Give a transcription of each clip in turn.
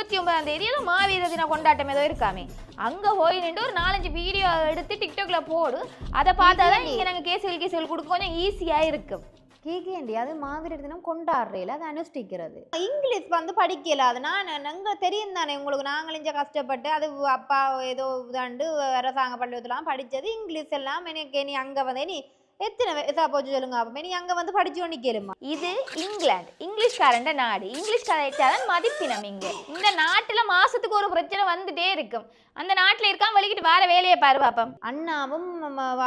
இருபத்தி ஒன்பதாம் தேதி ஏதோ மாவீர தின கொண்டாட்டம் ஏதோ இருக்காமே. அங்க போய் நின்று ஒரு நாலஞ்சு வீடியோ எடுத்து டிக்டாக்ல போடு. அதை பார்த்தாதான் இங்க நாங்க கேசுகள் கேசுகள் கொடுக்க கொஞ்சம் ஈஸியா இருக்கும் கேக்கேண்டி அது மாவீரர் தினம் கொண்டாடுறேல அது அனுஷ்டிக்கிறது. இங்கிலீஷ் வந்து படிக்கல அது நான் எங்க தெரியும் தானே உங்களுக்கு. நாங்கள் இங்க கஷ்டப்பட்டு அது அப்பா ஏதோ இதாண்டு அரசாங்க பள்ளிக்கூடத்துலாம் படிச்சது இங்கிலீஷ் எல்லாம். எனக்கு நீ அங்க வந்து நீ எத்தனை வயசா போச்சு சொல்லுங்க அப்ப நீ அங்க வந்து படிச்சு நிக்கலுமா? இது இங்கிலாந்து இங்கிலீஷ்காரண்ட நாடு. இங்கிலீஷ் கதைச்சாதான் மதிப்பினம் இங்க. இந்த நாட்டுல மாசத்துக்கு ஒரு பிரச்சனை வந்துட்டே இருக்கும். அந்த நாட்டுல இருக்கான் வெளிக்கிட்டு வேற வேலையை பாரு பாப்பம். அண்ணாவும்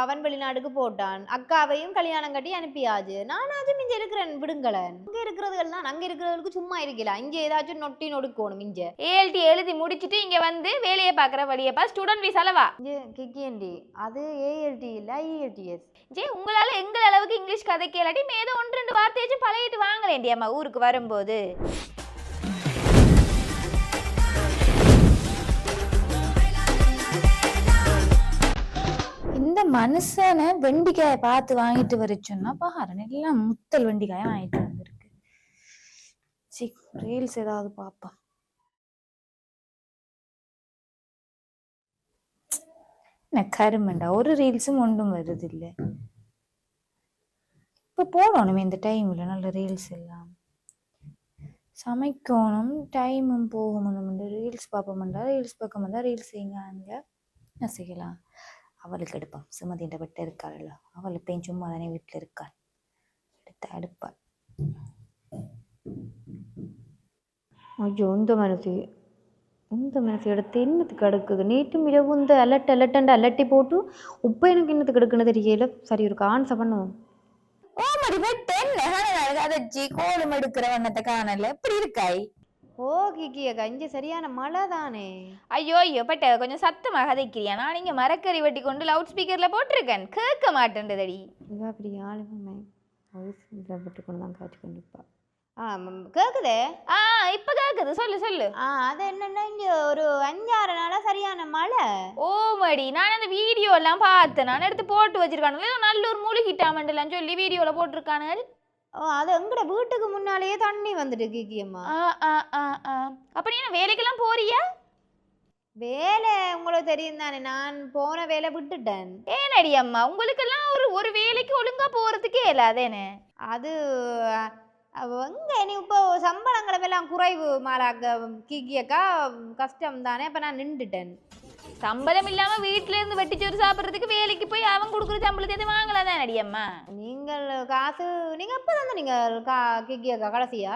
அவன் வெளிநாடுக்கு போட்டான். அக்காவையும் கல்யாணம் கட்டி அனுப்பியாச்சு. நானாச்சும் இங்க இருக்கிறேன் விடுங்களேன். இங்க இருக்கிறதுகள் தான். அங்க இருக்கிறவங்களுக்கு சும்மா இருக்கல இங்க ஏதாச்சும் நொட்டி நொடுக்கணும் இங்க ஏஎல்டி எழுதி முடிச்சிட்டு இங்க வந்து வேலையை பார்க்குற வழியப்பா ஸ்டூடெண்ட் விசாலவா கிக்கியண்டி அது ஏஎல்டி இல்ல ஐஎல்டிஎஸ் ஜே உங்களால எங்கள் அளவுக்கு இங்கிலீஷ் கதை கேளாட்டி ஏதோ ஒன்று ரெண்டு வார்த்தையாச்சும் பழகிட்டு வாங்கலேண்டியம்மா ஊருக்கு வரும்போது. இந்த மனுஷனை வெண்டிக்காயை பார்த்து வாங்கிட்டு வர சொன்னா பாரு எல்லாம் முத்தல் வெண்டிக்காயை வாங்கிட்டு வந்திருக்கு. சி ரீல்ஸ் ஏதாவது பார்ப்போம். என்ன கருமண்டா ஒரு ரீல்ஸும் ஒன்றும் வருது இல்லை இப்போ போடணுமே இந்த டைமில் நல்ல ரீல்ஸ் எல்லாம். சமைக்கணும். டைமும் போகணும் ரீல்ஸ் பார்ப்போம்டா ரீல்ஸ் பார்க்கமாட்டா ரீல்ஸ் செய்யுங்க என்ன செய்யலாம் அவளுக்கு எடுப்போம். சுமதின்ற விட்டு இருக்காள்? அவள் இப்பயும் சும்மா தானே வீட்டில் இருக்காள் எடுத்து அடுப்பாள் ஐயோ இந்த மனசு. இந்த மனசு எடுத்து என்னத்துக்கு அடுக்குது நேற்றும் இரவு இந்த அலட்டு அலட்டண்டு அலட்டி போட்டு உப்பு எனக்கு என்னத்துக்கு எடுக்குன்னு தெரியல. சரி ஒரு கான்சை பண்ணுவோம். ஓ மடி வெட்டு என்ன கதைச்சி கோலம் எடுக்கிற வண்ணத்தை காணல. எப்படி இருக்காய். ஓ கிக்கி அக்கா இங்கே சரியான மழை தானே. ஐயோ ஐயோ பட்ட கொஞ்சம் சத்தமாக கதைக்கிறியா? நான் இங்க மரக்கறி வெட்டி கொண்டு லவுட் ஸ்பீக்கர்ல போட்டிருக்கேன். கேட்க மாட்டேன்றதடி இவ அப்படி ஆளுமே வாய்ஸ் விட்டு கொண்டு தான் காட்டி கொண்டிருப்பா. ஆ ம், கேக்குதே? ஆ இப்ப கேக்குது. சொல்லு சொல்லு. ஆ அது என்னன்னா இங்க ஒரு அஞ்சாறு நாளா சரியான மழை. ஓ மடி. நான் அந்த வீடியோ எல்லாம் பார்த்தேன். நான் எடுத்து போட்டு வச்சிருக்கானுங்க நல்லூர் மூழ்கிட்டாமண்டலாம் சொல்லி வீடியோல போட்டிருக்கானுங்க ஓ அது எங்கட வீட்டுக்கு முன்னாலேயே தண்ணி வந்துட்டு கிக்கியம்மா. ஆ ஆ ஆ ஆ. அப்ப நீ வேலைக்கெல்லாம் போறியா? வேலை உங்களுக்கு தெரியும் தானே. நான் போன வேலை விட்டுட்டேன். ஏனடி அம்மா? உங்களுக்கெல்லாம் ஒரு ஒரு வேலைக்கு ஒழுங்கா போறதுக்கே இல்லாதேனே. அது எங்க நீ இப்போ சம்பளங்களை எல்லாம் குறைவு மாறாக்க கிக்கியக்கா கஷ்டம் தானே இப்போ நான் நின்றுட்டேன். சம்பளம் இல்லாம வீட்ல இருந்து வெட்டிச்சோறு சாப்பிடுறதுக்கு வேலைக்கு போய் அவன் கொடுக்குற சம்பளத்தை எதுவும் வாங்கலாம் தான் அம்மா? நீங்கள் காசு நீங்கள் எப்போ தந்து நீங்கள் கா கிக்கியக்கா கடைசியா?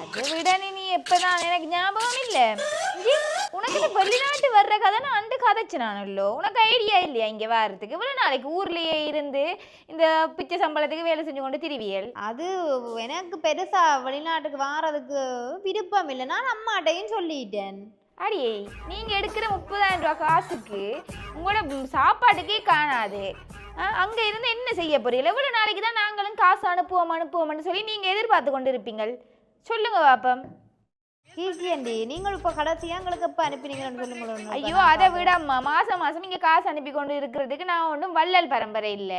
அதை விட நீ எப்பதான்? எனக்கு ஞாபகம் இல்ல. உனக்கு இந்த வெளிநாட்டு வர்ற கதை நான் அண்டு கதைச்சினானல்லோ உனக்கு ஐடியா இல்லையா இங்க வர்றதுக்கு இவ்வளவு நாளைக்கு ஊர்லயே இருந்து இந்த பிச்சை சம்பளத்துக்கு வேலை செஞ்சு கொண்டு திரிவியல். அது எனக்கு பெருசா வெளிநாட்டுக்கு வாரதுக்கு விருப்பம் இல்லை. நான் அம்மாட்டையும் சொல்லிட்டேன். அடியே நீங்க எடுக்கிற முப்பதாயிரம் ரூபாய் காசுக்கு உங்களோட சாப்பாட்டுக்கே காணாது. அங்க இருந்து என்ன செய்ய போறீங்க? எவ்வளவு நாளைக்கு தான் நாங்களும் காசு அனுப்புவோம் அனுப்புவோம்னு சொல்லி நீங்க எதிர்பார்த்து கொண்டு இருப்பீங்கள். சொல்லுங்க பாப்பம் கீக்கியண்டி நீங்கள் இப்போ கடைசியா எங்களுக்கு எப்போ அனுப்பினீங்கன்னு சொல்லுங்களேன் ஐயோ அதை விடம்மா மாசம் மாசம் இங்க காசு அனுப்பி கொண்டு இருக்கிறதுக்கு நான் ஒன்றும் வள்ளல் பரம்பரை இல்ல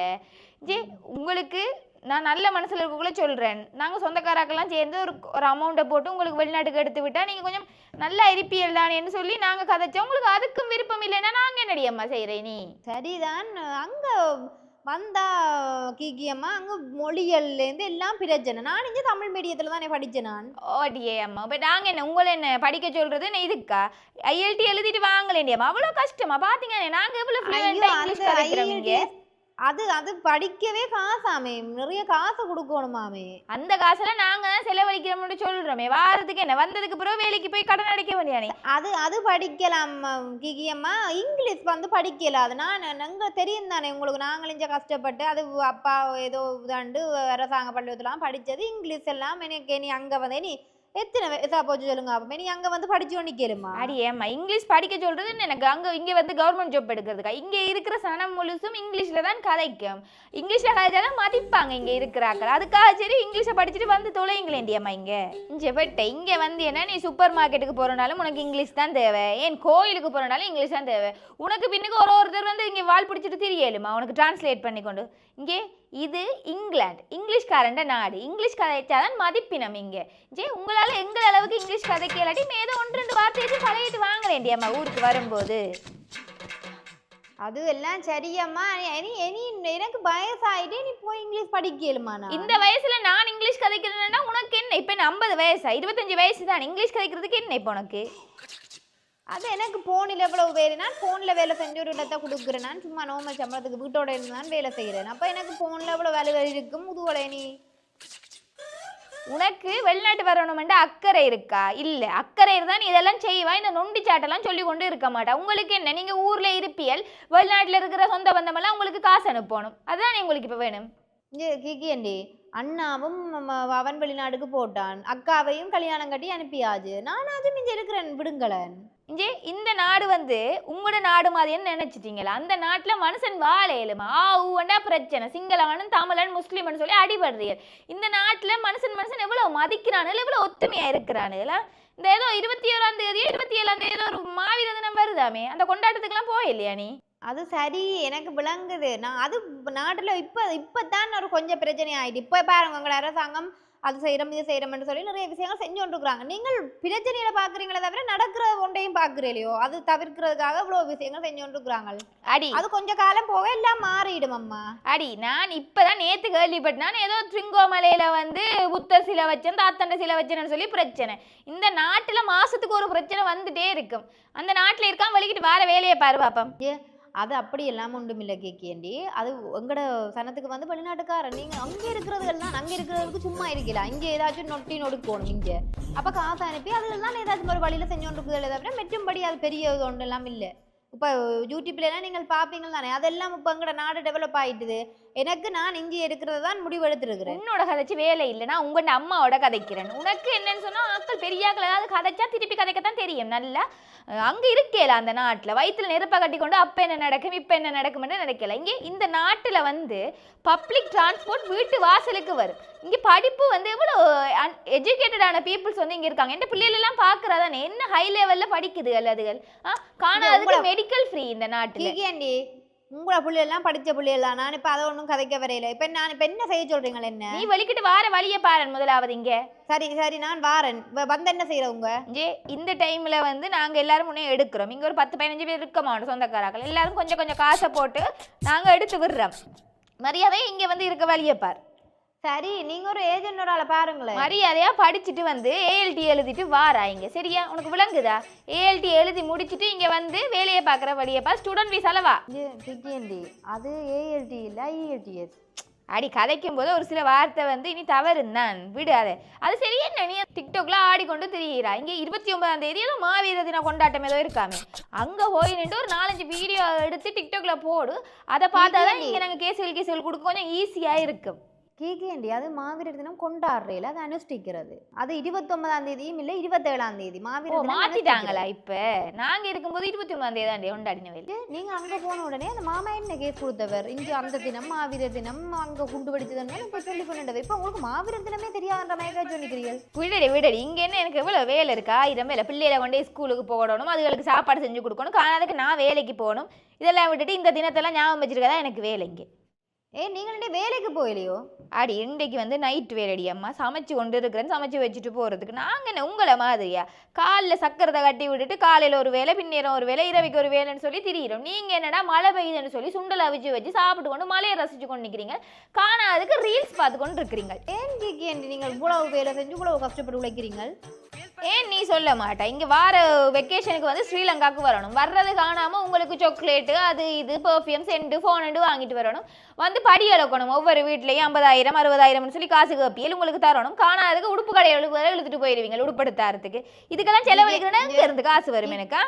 ஜி உங்களுக்கு நான் நல்ல மனசுல இருக்கக்குள்ள சொல்றேன் நாங்க சொந்தக்காராக்கெல்லாம் சேர்ந்து ஒரு ஒரு அமௌண்ட்டை போட்டு உங்களுக்கு வெளிநாட்டுக்கு எடுத்து விட்டா நீங்க கொஞ்சம் நல்லா இருப்பியல் தானேன்னு சொல்லி நாங்க கதைச்சோம் உங்களுக்கு அதுக்கும் விருப்பம் இல்லைன்னா நாங்க என்னடி அம்மா செய்யறேன் நீ சரிதான் அங்க வந்தா கீக்கியம்மா அங்க மொழிகள்லேருந்து எல்லாம் பிரச்சனை நான் இங்கே தமிழ் மீடியத்தில் தானே படித்தேன் நான். ஓடியே அம்மா. இப்போ நாங்க என்ன உங்களை என்ன படிக்க சொல்றது? என்ன இதுக்கா? ஐஎல்டி எழுதிட்டு வாங்கலேண்டியம்மா அவ்வளோ கஷ்டமா? பாத்தீங்க நாங்க எவ்வளவு fluent அது அது படிக்கவே காசாமே நிறைய காசு கொடுக்கணுமாமே அந்த காசெல்லாம் நாங்க தான் செலவழிக்கிறோம்னு சொல்றோமே. வாரத்துக்கு என்ன? வந்ததுக்கு பிறகு வேலைக்கு போய் கடன் அடைக்க வேண்டியானே அது அது படிக்கலாம் கிகியம்மா இங்கிலீஷ் வந்து படிக்கல. அது நான் எங்க தெரியும் தானே. உங்களுக்கு நாங்கள் இங்கே கஷ்டப்பட்டு அது அப்பா ஏதோ இதாண்டு அரசாங்க பள்ளிக்கூடத்துலாம் படிச்சது இங்கிலீஷ் எல்லாம். எனக்கு நீ அங்கே வந்து நீ எத்தனை இதா போச்சு சொல்லுங்க அப்போ நீ அங்கே வந்து படிச்சு நிற்கலுமா அடி ஏம்மா இங்கிலீஷ் படிக்க சொல்றது எனக்கு அங்க இங்க வந்து கவர்மெண்ட் ஜாப் எடுக்கிறதுக்கா? இங்க இருக்கிற சனம் முழுசும் இங்கிலீஷ்ல தான் கதைக்கும் இங்கிலீஷ்ல கதைச்சாதான் மதிப்பாங்க இங்க இருக்கிறாக்கள். அதுக்காக சரி இங்கிலீஷை படிச்சுட்டு வந்து தொலைங்களேண்டியம்மா இங்க. இங்க பட்ட இங்க வந்து என்ன நீ சூப்பர் மார்க்கெட்டுக்கு போறனாலும் உனக்கு இங்கிலீஷ் தான் தேவை. ஏன் கோயிலுக்கு போறனாலும் இங்கிலீஷ் தான் தேவை. உனக்கு பின்னுக்கு ஒரு ஒருத்தர் வந்து இங்க வால் பிடிச்சிட்டு தெரியலுமா? உனக்கு டிரான்ஸ்லேட் பண்ணி கொண்டு இங்கே இது இங்கிலாந்து. இங்கிலீஷ்காரண்ட நாடு. இங்கிலீஷ் கதைச்சாதான் மதிப்பினம் இங்க. ஜே உங்களால எங்க அளவுக்கு இங்கிலீஷ் கதைக்க இல்லாட்டி ஏதோ ஒன்று ரெண்டு வார்த்தையை பழகிட்டு வாங்க வேண்டியம்மா ஊருக்கு வரும்போது. அது எல்லாம் சரியம்மா. இனி இனி எனக்கு வயசாயிட்டு நீ போய் இங்கிலீஷ் படிக்கலுமா இந்த வயசுல நான் இங்கிலீஷ் கதைக்கிறேன்னா உனக்கு என்ன? இப்ப ஐம்பது வயசா? இருபத்தஞ்சு வயசு தான் இங்கிலீஷ் கதைக்கிறதுக்கு என்ன இப்போ உனக்கு? அது எனக்கு போனில் எவ்வளவு வேலை? நான் ஃபோனில் வேலை செஞ்சு ஒரு இடத்த கொடுக்குறேன். நான் சும்மா நோமல் சம்பளத்துக்கு வீட்டோட இருந்து தான் வேலை செய்கிறேன் அப்போ எனக்கு ஃபோனில் எவ்வளோ வேலை இருக்கும் முதுவலை நீ? உனக்கு வெளிநாட்டு வரணுமெண்டா அக்கறை இருக்கா? இல்லை. அக்கறை இருந்தா நீ இதெல்லாம் செய்வா. இந்த நொண்டி சாட்டெல்லாம் சொல்லி கொண்டு இருக்க மாட்டா. உங்களுக்கு என்ன? நீங்கள் ஊரில் இருப்பியல் வெளிநாட்டில் இருக்கிற சொந்த பந்தமெல்லாம் உங்களுக்கு காசு அனுப்பணும். அதுதான் உங்களுக்கு இப்போ வேணும். இங்கே கிக்கியண்டி அண்ணாவும் அவன் வெளிநாடுக்கு போட்டான். அக்காவையும் கல்யாணம் கட்டி அனுப்பியாச்சு. நானாச்சும் இங்கே இருக்கிறேன். விடுங்களேன். இங்கே இந்த நாடு வந்து உங்களோட நாடு மாதிரின்னு நினைச்சிட்டீங்களா? அந்த நாட்டில் மனுஷன் வாழ எழுமா ஆ பிரச்சனை. சிங்களவனும் தமிழன் முஸ்லீம்னு சொல்லி அடிபடுறீங்க இந்த நாட்டில் மனுஷன் மனுஷன் எவ்வளோ மதிக்கிறானுல எவ்வளோ ஒத்துமையாக இருக்கிறானுல இந்த ஏதோ இருபத்தி ஓராம் தேதி இருபத்தி ஏழாம் தேதி ஏதோ ஒரு மாவீர தினம் வருதாமே? அந்த கொண்டாட்டத்துக்குலாம் போயில்லையா நீ? அது சரி எனக்கு விளங்குது. நான் அது நாட்டில் இப்போ இப்போ தான் ஒரு கொஞ்சம் பிரச்சனை ஆகிட்டு இப்போ பாருங்க உங்களோட அரசாங்கம் அது செய்கிறோம் இது செய்கிறோம்னு சொல்லி நிறைய விஷயங்கள் செஞ்சு கொண்டிருக்கிறாங்க. நீங்கள் பிரச்சனையில பார்க்குறீங்களே தவிர நடக்கிற ஒன்றையும் பார்க்குறீங்களோ அது தவிர்க்கிறதுக்காக இவ்வளோ விஷயங்கள் செஞ்சு கொண்டிருக்கிறாங்க அடி. அது கொஞ்ச காலம் போக எல்லாம் மாறிடும் அம்மா. அடி நான் இப்பதான் நேத்து கேள்விப்பட்டேன். நான் ஏதோ திருங்கோமலையில வந்து புத்தர் சிலை வச்சேன் தாத்தண்ட சிலை வச்சேன்னு சொல்லி பிரச்சனை. இந்த நாட்டுல மாசத்துக்கு ஒரு பிரச்சனை வந்துட்டே இருக்கும். அந்த நாட்டுல இருக்காம வலிக்கிட்டு வார வேலையை பாரு பாப்பம். அது அப்படி எல்லாம் ஒன்றும் இல்லை கேக்கியண்டி அது எங்களோட சனத்துக்கு வந்து வெளிநாட்டுக்காரன் நீங்கள் அங்கே இருக்கிறது தான் அங்கே இருக்கிறதுக்கு சும்மா இருக்கல? இங்கே ஏதாச்சும் நொட்டி நொடுக்கணும் இங்கே. அப்போ காசு அனுப்பி அதெல்லாம் ஏதாச்சும் ஒரு வழியில் செஞ்சு கொண்டிருக்குது தவிர மெட்டும்படி அது பெரிய ஒன்றெல்லாம் இல்லை. இப்போ யூடியூப்லலாம் நீங்கள் பார்ப்பீங்க தானே? அதெல்லாம் இப்போ எங்கட நாடு டெவலப் ஆயிட்டுது. எனக்கு நான் இங்கே இருக்கிறது தான் முடிவெடுத்துருக்கிறேன். உன்னோட கதைச்சு வேலை இல்லைனா உங்கள் அம்மாவோட கதைக்கிறேன். உனக்கு என்னன்னு சொன்னால் ஆக்கள் பெரியாக்கள் ஏதாவது கதைச்சா திருப்பி கதைக்கத்தான் தெரியும். நல்லா அங்கே அங்க இருக்கேல அந்த நாட்டில். வயிற்றில் நெருப்பை கட்டி கொண்டு அப்போ என்ன நடக்கும் இப்போ என்ன நடக்கும்னு நினைக்கல. இங்கே இந்த நாட்டில் வந்து பப்ளிக் டிரான்ஸ்போர்ட் வீட்டு வாசலுக்கு வரும். இங்கே படிப்பு வந்து எவ்வளோ எஜுகேட்டடான பீப்புள்ஸ் வந்து இங்க இருக்காங்க. எந்த பிள்ளைகள் எல்லாம் என்ன ஹை லெவல்ல படிக்குது அதுகள் ஆ, காணாததுக்கு மெடிக்கல் ஃப்ரீ இந்த நாட்டுல. உங்களோட பிள்ளைகள்லாம் படித்த பிள்ளைகள் நான் இப்போ அதை ஒன்றும் கதைக்க வரையில. இப்போ நான் இப்போ என்ன செய்ய சொல்கிறீங்களா என்ன? நீ வலிக்கிட்டு வார வழியை பாரு முதலாவது இங்க. சரி சரி நான் வாரேன். வந்து என்ன செய்கிறவங்க ஜே இந்த டைம்ல வந்து நாங்க எல்லாரும் முன்னே எடுக்கிறோம். இங்க ஒரு பத்து பதினஞ்சு பேர் இருக்க மாட்டோம் சொந்தக்காராக்கள். எல்லாரும் கொஞ்சம் கொஞ்சம் காசை போட்டு நாங்க எடுத்து விடுறோம். மரியாதை இங்க வந்து இருக்க வழியை பார். சரி நீங்க ஒரு ஏஜென்ட் ஒரு ஆளை பாருங்களேன். மரியாதையா படிச்சுட்டு வந்து ஏஎல்டி எழுதிட்டு வாரா இங்க சரியா? உனக்கு விளங்குதா? ஏஎல்டி எழுதி முடிச்சிட்டு இங்க வந்து வேலையை பார்க்குற வழியை பார் ஸ்டூடெண்ட் ஃபீஸ் அளவா பிஜிஎன்டி அது ஏஎல்டி இல்லை ஐஎல்டிஎஸ் அடி கதைக்கும் போது ஒரு சில வார்த்தை வந்து இனி தவறுந்தான். விடு அதை அது சரி என்ன? நீ டிக்டாக்ல ஆடிக்கொண்டு திரியிறா. இங்க இருபத்தி ஒன்பதாம் தேதி ஏதோ மாவீர தின கொண்டாட்டம் ஏதோ இருக்காமே. அங்க போய் நின்று ஒரு நாலஞ்சு வீடியோ எடுத்து டிக்டாக்ல போடு. அதை பார்த்தாதான் இங்க நாங்க கேசுகள் கேசுகள் கொடுக்க கொஞ்சம் ஈஸியா இருக்கும். கேகேண்டி அது மாவீரர் தினம் கொண்டாடுறேல அது அனுஷ்டிக்கிறது. அது இருபத்தொன்பதாம் தேதியும் இல்லை இருபத்தேழாம் தேதி. மாவீரர் மாத்திட்டாங்களா இப்ப? நாங்க இருக்கும்போது இருபத்தி ஒன்பதாம் தேதி தான் கொண்டாடின வேலை அனுஷ்டிக்கிறது. நீங்க அங்க போன உடனே அந்த மாமா என்ன கேஸ் கொடுத்தவர்? இங்க அந்த தினம் மாவீரர் தினம் அங்க குண்டு வெடிச்சதுன்னு இப்ப சொல்லி பண்ணிட்டவர் இப்ப உங்களுக்கு மாவீரர் தினமே தெரியாதுன்ற மாதிரி சொல்லிக்கிறீர்கள்? விடடி விடடி. இங்க என்ன எனக்கு எவ்வளவு வேலை இருக்கு? ஆயிரம் வேலை. பிள்ளைகளை கொண்டு ஸ்கூலுக்கு போகணும் அதுகளுக்கு சாப்பாடு செஞ்சு கொடுக்கணும். காணாதுக்கு நான் வேலைக்கு போகணும். இதெல்லாம் விட்டுட்டு இந்த தினத்தெல்லாம் ஞாபகம் வச்சிருக்கதா எனக்கு வேலை இங்கே? ஏ நீங்க ரெண்டே வேலைக்கு போகலையோ? அடி இன்றைக்கு வந்து நைட் வேலைடி அம்மா. சமைச்சு கொண்டு இருக்கிறேன் சமைச்சு வச்சுட்டு போகிறதுக்கு நாங்கள் என்ன உங்களை மாதிரியா? காலைல சக்கரத்தை கட்டி விட்டுட்டு காலையில் ஒரு வேலை பின்னேரம் ஒரு வேலை இரவைக்கு ஒரு வேலைன்னு சொல்லி திரியிறோம். நீங்கள் என்னடா மழை பெய்யுதுன்னு சொல்லி சுண்டல் அவிச்சு வச்சு சாப்பிட்டு கொண்டு மழையை ரசிச்சு கொண்டு நிற்கிறீங்க காணாதுக்கு ரீல்ஸ் பார்த்து கொண்டு இருக்கிறீங்க. ஏன் கேக்கேண்டி நீங்கள் இவ்வளவு வேலை செஞ்சு இவ்வளவு கஷ்டப்பட்டு உழைக்கிறீங்க. ஏன் நீ சொல்ல மாட்டா? இங்கே வார வெக்கேஷனுக்கு வந்து ஸ்ரீலங்காவுக்கு வரணும். வர்றது காணாமல் உங்களுக்கு சாக்லேட்டு அது இது பர்ஃப்யூம் சென்ட்டு ஃபோனு வாங்கிட்டு வரணும். வந்து படி இழக்கணும். ஒவ்வொரு வீட்லேயும் ஐம்பதாயிரம் அறுபதாயிரம்னு சொல்லி காசு கப்பியல் உங்களுக்கு தரணும். காணாததுக்கு உடுப்பு கடைகளுக்கு இழுத்துட்டு போயிடுவீங்க உடுப்படுத்தாரத்துக்கு இதுக்கெல்லாம் செலவழிக்கிறேன்னா எங்க இருந்து காசு வரும் எனக்கா?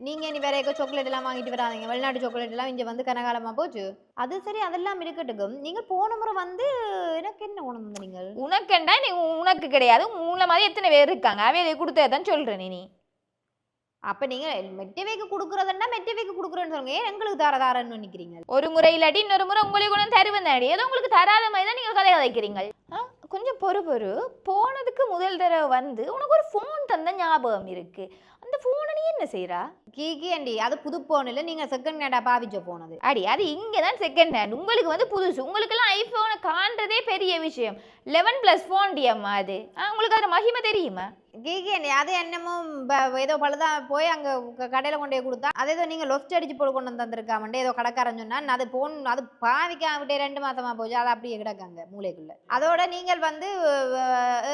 இங்க நீங்க நீ வேற எங்கோ சாக்லேட் எல்லாம் வாங்கிட்டு வராதீங்க. வெளிநாட்டு சாக்லேட் எல்லாம் இங்க வந்து கனகாலமா போச்சு. அது சரி அதெல்லாம் இருக்கட்டும் நீங்க போன முறை வந்து எனக்கு என்ன உணவு நீங்கள் உனக்குண்டா நீ உனக்கு கிடையாது. உன்ன மாதிரி எத்தனை பேர் இருக்காங்க? அவையை கொடுத்ததான் சொல்றேன் நீ அப்ப நீங்க மெட்டவைக்கு கொடுக்குறதுன்னா மெட்டவைக்கு கொடுக்குறேன்னு சொல்லுங்க. ஏன் எங்களுக்கு தார தாரன்னு நினைக்கிறீங்க? ஒரு முறை இல்லாட்டி இன்னொரு முறை உங்களுக்கு வந்து தருவேன் தாடி ஏதோ உங்களுக்கு தராத மாதிரி தான் நீங்க கதை கதைக்கிறீங்க? கொஞ்சம் பொறு பொறு. போனதுக்கு முதல் தடவை வந்து உனக்கு ஒரு ஃபோன் தந்த ஞாபகம் இருக்கு. அந்த ஃபோனை என்ன செய்றா? கீகி ஆண்டி அது புது போன் இல்லை. நீங்கள் செகண்ட் ஹேண்டா பாவிச்ச போனது அடி அது இங்கே தான் செகண்ட் ஹேண்ட் உங்களுக்கு வந்து புதுசு. உங்களுக்கெல்லாம் ஐஃபோனை காண்றதே பெரிய விஷயம். லெவன் ப்ளஸ் ஃபோன் டியம்மா அது. உங்களுக்கு அதில் மகிமை தெரியுமா? கீகி அது என்னமோ ப- ஏதோ பழுதா போய் அங்கே கடையில் கொண்டு போய் கொடுத்தா அது ஏதோ நீங்கள் லொஸ்ட் அடிச்சு போட்டு கொண்டு வந்து தந்திருக்காமண்டே ஏதோ கடைக்காரன் சொன்னா அது போன் அது பாவிக்காவிட்டே ரெண்டு மாசமா போச்சு அது அப்படியே கிடக்காங்க மூளைக்குள்ள. அதோட நீங்கள் வந்து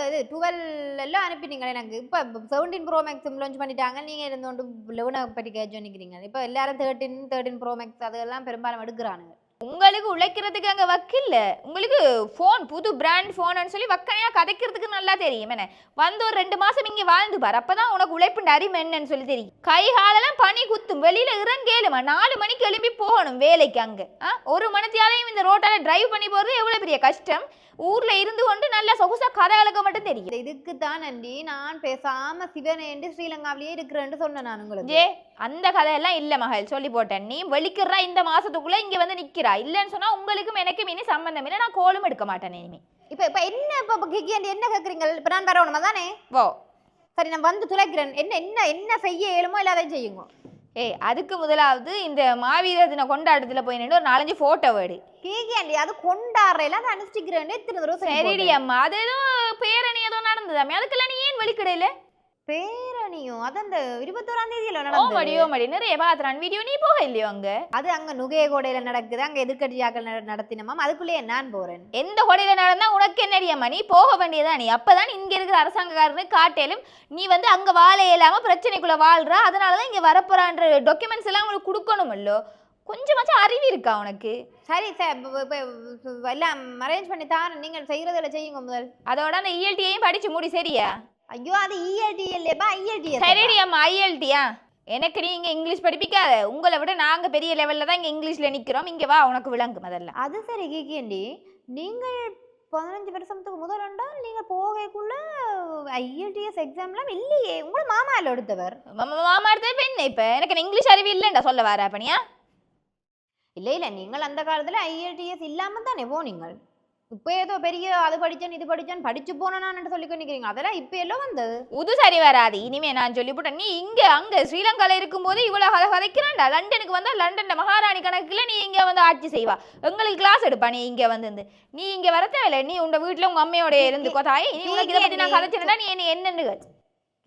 இது டுவெல் எல்லாம் அனுப்பினீங்க எனக்கு. இப்போ செவன்டீன் ப்ரோ மேக்ஸ் லான்ச் பண்ணிட்டாங்க நீங்கள் இருந்தோண்டு லெவனை பற்றி கேட்க நிற்கிறீங்க இப்போ எல்லாரும் தேர்ட்டின் தேர்ட்டின் ப்ரோ மேக்ஸ் அதெல்லாம் பெரும்பாலும் எடுக்கிறானுங்க. உங்களுக்கு உழைக்கிறதுக்கு அங்கே வக்கில்ல உங்களுக்கு ஃபோன் புது பிராண்ட் ஃபோனுன்னு சொல்லி வக்கனையாக கதைக்கிறதுக்கு நல்லா தெரியும். என்ன? வந்து ஒரு ரெண்டு மாதம் இங்கே வாழ்ந்து பாரு. அப்போ தான் உனக்கு உழைப்புண்ட அருமை என்னன்னு சொல்லி தெரியும். கை காலெல்லாம் பனி குத்தும். வெளியில் இறங்கேலுமா நாலு மணிக்கு எழும்பி போகணும் வேலைக்கு அங்கே. ஆ? ஒரு மணித்தியாலையும் இந்த ரோட்டால் டிரைவ் பண்ணி போகிறது எவ்வளோ பெரிய கஷ்டம்? ஊரில் இருந்து கொண்டு நல்லா சொகுசா கதை அளக்க மட்டும் தெரியும். இதுக்கு தான் நண்டி நான் பேசாம சிவனேண்டு ஸ்ரீலங்காவிலேயே இருக்கிறேன்னு சொன்னேன் நான் உங்களுக்கு. அந்த கதையெல்லாம் இல்ல மகள் சொல்லி போட்டேன். நீ வெளிக்கிறா இந்த மாசத்துக்குள்ள இங்க வந்து நிக்கிறா. இல்லைன்னு சொன்னா உங்களுக்கும் எனக்கும் இனி சம்பந்தம் இல்லை. நான் கோலும் எடுக்க மாட்டேன் இனிமே. இப்போ இப்போ என்ன இப்போ ஆண்டி என்ன கேட்குறீங்க இப்போ நான் வரணுமா தானே வோ. சரி நான் வந்து துளைக்கிறேன். என்ன என்ன என்ன செய்ய இயலுமோ இல்லாதையும் செய்யுங்க. ஏய் அதுக்கு முதலாவது இந்த மாவீரர் தின கொண்டாட்டத்துல போய் நின்று ஒரு நாலஞ்சு போட்டோ எடு. கிக்கி ஆண்டி அது கொண்டாடுறேன் அதை அனுஷ்டிக்கிறேன். எத்தனை தடவை சரிடி. அம்மா. அது ஏதோ பேரணி ஏதோ நடந்ததாமே. அதுக்கெல்லாம் நீ ஏன் வெளிக்கிடையில பேரணியும் அது அந்த இருபத்தோராம் தேதியில நடந்தது. மடி ஓ மடி நிறைய பாத்துறான் வீடியோ நீ போக இல்லையோ அங்க? அது அங்க நுகையகோடையில நடக்குது. அங்க எதிர்கட்சியாக்கள் நட- நடத்தினமாம் அதுக்குள்ளேயே நான் போறேன். எந்த கொடையில நடந்தா உனக்கு என்னடி அம்மா நீ போக வேண்டியதா நீ? அப்பதான் இங்க இருக்கிற அரசாங்கக்காரனு காட்டேலும் நீ வந்து அங்க வாழ இயலாம பிரச்சனைக்குள்ள வாழ்ற. அதனாலதான் இங்க வரப்போறான்ற டாக்குமெண்ட்ஸ் எல்லாம் உங்களுக்கு கொடுக்கணுமல்லோ? கொஞ்சமாச்சும் அறிவு இருக்கா உனக்கு? சரி சார் எல்லாம் அரேஞ்ச் பண்ணி தான் நீங்கள் செய்யறதுல செய்யுங்க முதல். அதோட அந்த E இஎல்டியையும் படிச்சு முடி சரியா? ஐயோ அது E இஎல்டி இல்லையப்பா ஐஎல்டி சரிடி அம்மா ஐஎல்டியா எனக்கு நீங்க இங்கிலீஷ் படிப்பிக்காத. உங்களை விட நாங்க பெரிய லெவல்ல தான் இங்க இங்கிலீஷ்ல நிக்கிறோம். இங்க வா உனக்கு விளங்கும் அதெல்லாம். அது சரி கிக்கியண்டி நீங்கள் பதினஞ்சு வருஷத்துக்கு முதல் என்றால் நீங்கள் போகக்குள்ள ஐஎல்டிஎஸ் எக்ஸாம்லாம் இல்லையே? உங்களோட மாமா இல்லை எடுத்தவர் மாமா எடுத்தது இப்ப என்ன இப்ப. எனக்கு இங்கிலீஷ் அறிவு இல்லைண்டா சொல்ல வர அப்பனியா இல்லை இல்லை. நீங்கள் அந்த காலத்தில் ஐஎல்டிஎஸ் இல்லாமல் தானே போனீங்கள் இப்போ ஏதோ பெரிய அது படித்தேன் இது படித்தேன் படிச்சு போனேன்னு சொல்லி நிற்கிறீங்க அதெல்லாம் இப்போ எல்லாம் வந்தது. உது சரி வராது. இனிமே நான் சொல்லிவிட்டேன் நீ இங்க அங்க ஸ்ரீலங்கால இருக்கும்போது இவ்வளவு கதை கதைக்கிறான்டா லண்டனுக்கு வந்தா லண்டன்ல மகாராணி கணக்குல நீ இங்க வந்து ஆட்சி செய்வா. எங்களுக்கு கிளாஸ் எடுப்பா நீ இங்க வந்து இருந்து. நீ இங்க வர தேவையில்ல. நீ உங்க வீட்டுல உங்க அம்மையோட இருந்துக்கோ தாயே நீ உனக்கு இதை பத்தி நான் கதைச்சிருந்தா நீ என்ன என்னன்னு.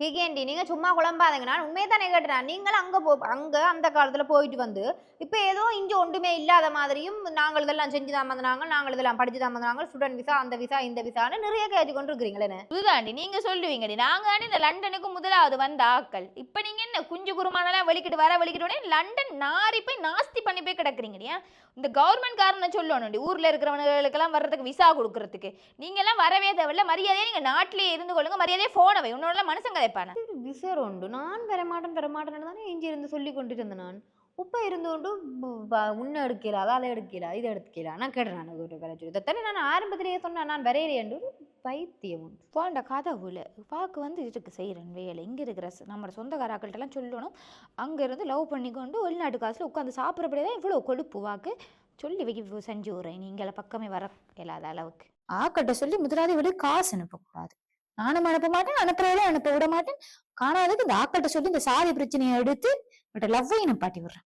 கிகேண்டி நீங்கள் சும்மா குழம்பாதீங்க. நான் உண்மையை தானே கேட்டுறேன் நீங்களும் அங்கே போ அங்கே அந்த காலத்தில் போயிட்டு வந்து இப்போ ஏதோ இங்கே ஒன்றுமே இல்லாத மாதிரியும் நாங்கள் இதெல்லாம் செஞ்சு தான் வந்தாங்க நாங்கள் இதெல்லாம் படிச்சு தான் வந்தாங்க ஸ்டூடெண்ட் விசா அந்த விசா இந்த விசான்னு நிறைய கேட்டு கொண்டு இருக்கிறீங்களே இதுதாண்டி நீங்கள் சொல்லுவீங்கடி. நாங்கள் தாண்டி இந்த லண்டனுக்கு முதலாவது வந்த ஆக்கள் இப்போ நீங்கள் என்ன குஞ்சு குருமானெல்லாம் வெளிக்கிட்டு வர வெளிக்கிட்டு உடனே லண்டன் நாரி போய் நாஸ்தி பண்ணி போய் கிடக்குறீங்கடியா இந்த கவர்மெண்ட் காரனை சொல்லணும்டி. ஊரில் இருக்கிறவங்களுக்கெல்லாம் வர்றதுக்கு விசா கொடுக்கறதுக்கு. நீங்கள்லாம் வரவே தேவையில்ல. மரியாதையா நீங்கள் நாட்டிலேயே இருந்து கொள்ளுங்க. மரியாதையே ஃபோனை வை. உன்னோட மனுஷங்க வர மாட்டேன்னு தானே இஞ்சி இருந்து சொல்லி கொண்டு இருந்தேன் நான். உப்பை இருந்து கொண்டு உன்னை எடுக்கல அதை எடுக்கல இதை எடுக்கல. நான் கேட்டேன் நான் ஒரு வேலை சொல்லி. இதைத்தானே நான் ஆரம்பத்திலேயே சொன்னேன். நான் வரையிலேண்டு ஒரு பைத்தியம் உண்டு. போண்ட கதவுல. பாக்கு வந்து இருக்கு செய்கிறேன் வேலை. இங்கே இருக்கிற நம்மளோட சொந்தக்காராக்கள்கிட்டலாம் சொல்லணும். அங்கேருந்து லவ் பண்ணிக்கொண்டு வெளிநாட்டு காசில் உட்காந்து சாப்பிட்றப்படியே தான் இவ்வளோ கொழுப்பு வாக்கு. சொல்லி வைக்க செஞ்சு விட்றேன். நீங்கள பக்கமே வர இயலாத அளவுக்கு. ஆக்கட்ட சொல்லி முதலாவது விட காசு அனுப்பக்கூடாது. நானும் அனுப்ப மாட்டேன் அனுப்புறதுல அனுப்ப விட மாட்டேன். காணாததுக்கு இந்த ஆக்கள்கிட்ட சொல்லி இந்த சாதி பிரச்சனையை எடுத்து லவ்வையும் நிப்பாட்டி விடுறேன்.